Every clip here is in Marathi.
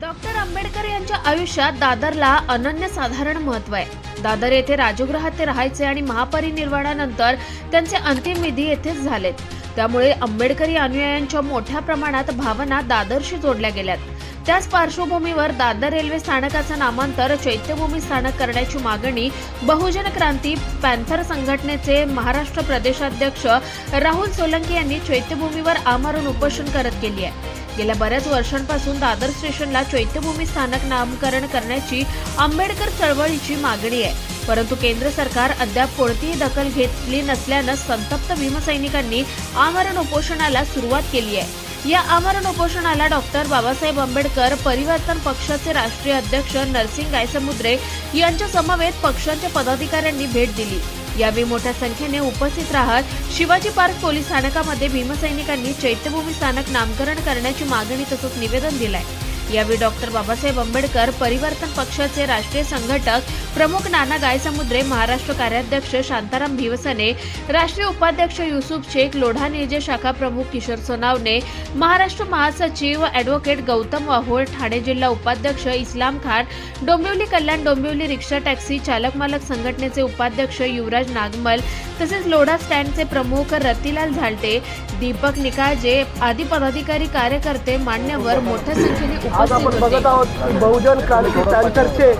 डॉक्टर आंबेडकर यांच्या आयुष्यात दादरला अनन्यसाधारण महत्त्व आहे. दादर येथे राजगृहात ते राहायचे आणि महापरिनिर्वाणानंतर त्यांचे अंतिम विधी येथेच झालेत. त्यामुळे आंबेडकरी अनुयायांच्या मोठ्या प्रमाणात भावना दादरशी जोडल्या गेल्यात. त्याच पार्श्वभूमीवर दादर रेल्वे स्थानकाचं नामांतर चैत्यभूमी स्थानक करण्याची मागणी बहुजन क्रांती पॅन्थर संघटनेचे महाराष्ट्र प्रदेशाध्यक्ष राहुल सोलंकी यांनी चैत्यभूमीवर आमरण उपोषण करत केली आहे. गेल्या बऱ्याच वर्षांपासून दादर स्टेशनला चैत्यभूमी स्थानक नामकरण करण्याची आंबेडकर चळवळीची मागणी आहे. परंतु केंद्र सरकार अद्याप कोणतीही दखल घेतली नसल्यानं संतप्त भीमसैनिकांनी आमरण उपोषणाला सुरुवात केली आहे. या आमरण उपोषणाला डॉक्टर बाबासाहेब आंबेडकर परिवर्तन पक्षाचे राष्ट्रीय अध्यक्ष नरसिंग गायसमुद्रे यांच्या समवेत पक्षांच्या पदाधिकाऱ्यांनी भेट दिली. यावेळी मोठ्या संख्येने उपस्थित राहत शिवाजी पार्क पोलीस स्थानकामध्ये भीमसैनिकांनी चैत्यभूमी स्थानक नामकरण करण्याची मागणी तसंच निवेदन दिलंय. यावेळी डॉक्टर बाबासाहेब आंबेडकर परिवर्तन पक्षाचे राष्ट्रीय संघटक प्रमुख नाना गायसमुद्रे महाराष्ट्र कार्याध्यक्ष शांताराम भिवसने राष्ट्रीय उपाध्यक्ष युसुफ शेख लोढा शाखा प्रमुख किशोर सोनावणे महाराष्ट्र महासचिव ॲडव्होकेट गौतम वाहोळ ठाणे जिल्हा उपाध्यक्ष इस्लाम खान डोंबिवली कल्याण डोंबिवली रिक्षा टॅक्सी चालक मालक संघटनेचे उपाध्यक्ष युवराज नागमल तसेच लोढा स्टँडचे प्रमुख रतिलाल झालटे दीपक निकाळजे आदी पदाधिकारी कार्यकर्ते मान्यवर मोठ्या संख्येने उपस्थित बघत होते बहुजन क्रांती पॅन्थरचे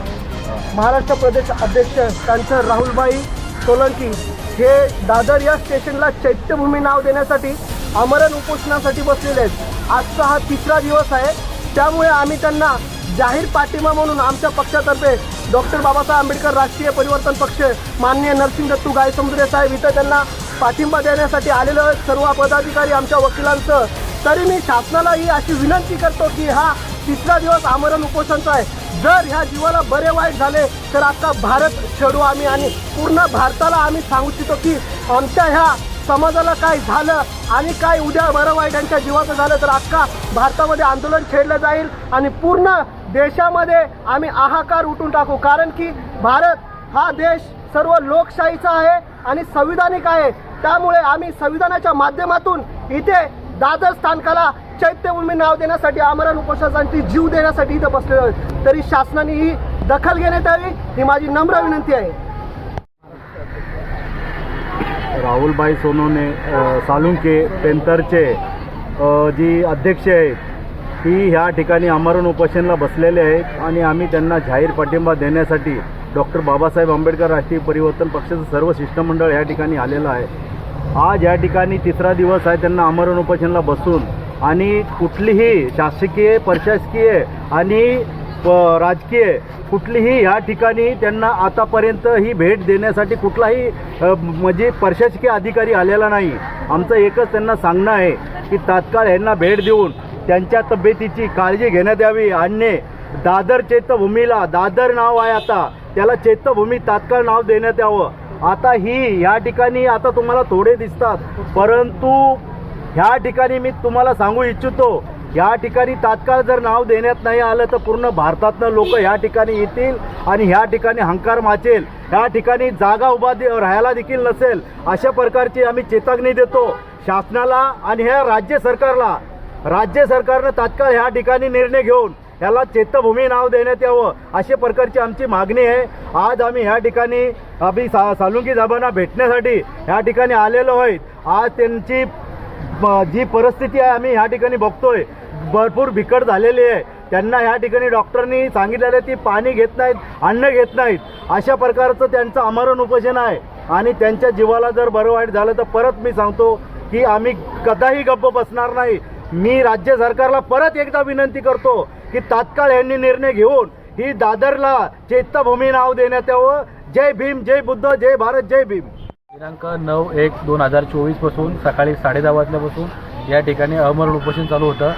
महाराष्ट्र प्रदेश अध्यक्ष पॅन्थर राहुलभाई सोलंकी. हे दादर या स्टेशनला चैत्यभूमी नाव देण्यासाठी आमरण उपोषणासाठी बसलेले आहेत. आजचा हा तिसरा दिवस आहे. त्यामुळे आम्ही त्यांना जाहीर पाठिंबा म्हणून आमच्या पक्षातर्फे डॉक्टर बाबासाहेब आंबेडकर राष्ट्रीय परिवर्तन पक्ष माननीय नरसिंग दत्तू गायसमुद्रे साहेब इथं त्यांना पाठिंबा देण्यासाठी आलेलं सर्व पदाधिकारी आमच्या वकिलांचं तरी मी शासनाला ही अशी विनंती करतो की हा तिसरा दिवस आमरण उपोषणचा आहे. जर ह्या जीवाला बरे वाईट झाले तर आता भारत छेडू आम्ही आणि पूर्ण भारताला आम्ही सांगू इच्छितो की आमच्या ह्या समाजाला काय झालं आणि काय उद्या बरं वाईट यांच्या जीवाचं झालं तर अख्खा भारतामध्ये आंदोलन छेडलं जाईल आणि पूर्ण देशामध्ये आम्ही आहाकार उठून टाकू. कारण की भारत हा देश सर्व लोकशाहीचा आहे आणि संविधानिक आहे. त्यामुळे आम्ही संविधानाच्या माध्यमातून इथे दादर स्थानकाला चैत्यभूमी नाव देण्यासाठी आमरण उपोषणासाठी जीव देण्यासाठी इथं बसलेलो आहे तरी शासनाने ही दखल घेण्यात यावी ही माझी नम्र विनंती आहे. राहुलभाई सोनोने सालुंके पेंतरचे जी अध्यक्ष आहेत ही ह्या ठिकाणी आमरण उपोषणला बसलेले आहेत आणि आम्ही त्यांना जाहीर पाठिंबा देण्यासाठी डॉक्टर बाबासाहेब आंबेडकर राष्ट्रीय परिवर्तन पक्षाचं सर्व शिष्टमंडळ या ठिकाणी आलेलं आहे. आज या ठिकाणी तिसरा दिवस आहे त्यांना आमरण उपोषणला बसून. आणि कुठलीही शासकीय प्रशासकीय आणि प- राजकीय कुठलीही ह्या ठिकाणी त्यांना आतापर्यंत ही भेट देण्यासाठी कुठलाही म्हणजे प्रशासकीय अधिकारी आलेला नाही. आमचं एकच त्यांना सांगणं आहे की तात्काळ यांना भेट देऊन त्यांच्या तब्येतीची काळजी घेण्यात यावी. आणि दादर चैत्यभूमीला दादर नाव आहे आता. त्याला चैत्यभूमी तात्काळ नाव देण्यात यावं. आता ही ह्या ठिकाणी आता तुम्हाला थोडे दिसतात. परंतु ह्या ठिकाणी मी तुम्हाला सांगू इच्छितो या ठिकाणी तात्काळ जर नाव देण्यात नाही आलं तर पूर्ण भारतातनं लोक ह्या ठिकाणी येतील आणि ह्या ठिकाणी हंकार माचेल. ह्या ठिकाणी जागा उभा दे राहायला देखील नसेल. अशा प्रकारची आम्ही चेतावणी देतो. शासनाला आणि ह्या राज्य सरकारला राज्य सरकारनं तात्काळ ह्या ठिकाणी निर्णय घेऊन याला चेतभूमी नाव देण्यात यावं अशा प्रकारची आमची मागणी आहे. आज आम्ही ह्या ठिकाणी आम्ही सा सालुंकी साहेबांना भेटण्यासाठी ह्या ठिकाणी आलेलो आहेत. आज त्यांची जी परिस्थिती आहे आम्ही ह्या ठिकाणी बघतोय. भरपूर बिकट झालेली आहे. त्यांना ह्या ठिकाणी डॉक्टरनी सांगितलेलं आहे ती पाणी घेत नाहीत अन्न घेत नाहीत. अशा प्रकारचं त्यांचं आमरण उपोषण आहे. आणि त्यांच्या जीवाला जर बरं वाईट झालं तर परत मी सांगतो की आम्ही कदाही गप्प बसणार नाही. मी राज्य सरकारला परत एकदा विनंती करतो की तात्काळ यांनी निर्णय घेऊन ही दादरला चैत्यभूमी नाव देण्यात यावं. जय भीम जय बुद्ध जय भारत जय भीम. दिनांक नऊ एक दोन हजार चोवीसपासून सकाळी साडेदहा वाजल्यापासून या ठिकाणी अमरण उपोषण चालू होतं.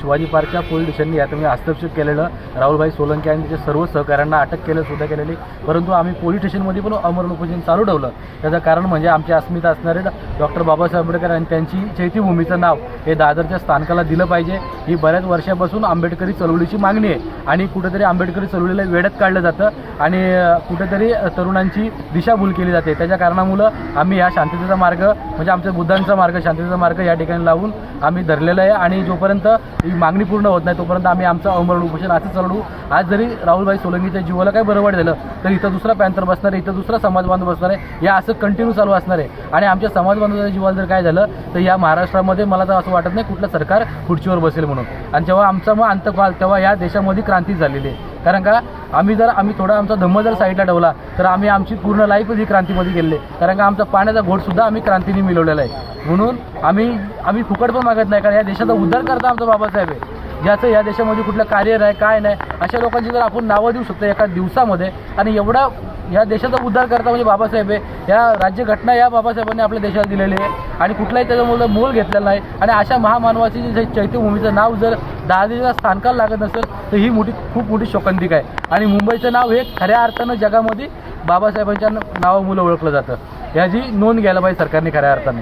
शिवाजी पार्कच्या पोलीस स्टेशननी यात मी हस्तक्षेप केलेलं. राहुलभाई सोलंकी आणि त्याच्या सर्व सहकाऱ्यांना अटक केलं सुद्धा केलेली. परंतु आम्ही पोलीस स्टेशनमध्ये पण अमरण उपोषण चालू ठेवलं. त्याचं कारण म्हणजे आमच्या अस्मिता असणारे डॉक्टर बाबासाहेब आंबेडकर आणि त्यांची चैत्यभूमीचं नाव हे दादरच्या स्थानकाला दिलं पाहिजे. ही बऱ्याच वर्षापासून आंबेडकरी चळवळीची मागणी आहे. आणि कुठेतरी आंबेडकरी चळवळीला वेळेत काढलं जातं. आणि कुठेतरी तरुणांची दिशाभूल केली जाते. त्याच्या कारणामुळं आम्ही या शांततेचा मार्ग म्हणजे आमच्या बुद्धांचा मार्ग शांततेचा मार्ग या ठिकाणी लावून आम्ही धरलेला आहे. आणि जोपर्यंत जोपर्यंत ही मागणी पूर्ण होत नाही तोपर्यंत आम्ही आमचं अमरण उपोषण असं चालू आज जरी राहुलभाई सोलंकीच्या जीवाला काही बरं झालं तर इथं दुसरा पॅन्थर बसणार आहे इथं दुसरा समाज बांधव बसणार आहे या असं कंटिन्यू चालू असणार आहे. आणि आमच्या समाज बांधवाच्या जीवाला जर काय झालं तर या महाराष्ट्रामध्ये मला तर असं वाटत नाही कुठलं सरकार खुर्चीवर बसेल म्हणून. आणि जेव्हा आमचा मग अंतकाल तेव्हा या देशामध्ये क्रांती झालेली आहे. कारण का? आम्ही जर आम्ही थोडा आमचा धम्म जर साईडला ठेवला तर आम्ही आमची पूर्ण लाईफच ही क्रांतीमध्ये गेले कारण का आमचा पाण्याचा घोटसुद्धा आम्ही क्रांतीने मिळवलेला आहे. म्हणून आम्ही आम्ही फुकट पण मागत नाही कारण या देशाचा उद्धार करता आमचा बाबासाहेब आहे. ज्याचं या देशामध्ये कुठलं कार्य आहे काय नाही अशा लोकांची जर आपण नावं देऊ शकतो एका दिवसामध्ये आणि एवढा या देशाचा उद्धार करता म्हणजे बाबासाहेब आहे या राज्यघटना या बाबासाहेबांनी आपल्या देशाला दिलेली आहे आणि कुठलाही त्याच्यामुळे मोल घेतलेला नाही आणि अशा महामानवाची जे चैत्यभूमीचं नाव जर दहा स्थानकाला लागत नसेल तर ही मोठी खूप मोठी शोकांतिक आहे. आणि मुंबईचं नाव हे खऱ्या अर्थानं जगामध्ये बाबासाहेबांच्या नावामुळे ओळखलं जातं. याची नोंद घ्यायला पाहिजे सरकारने खऱ्या अर्थाने.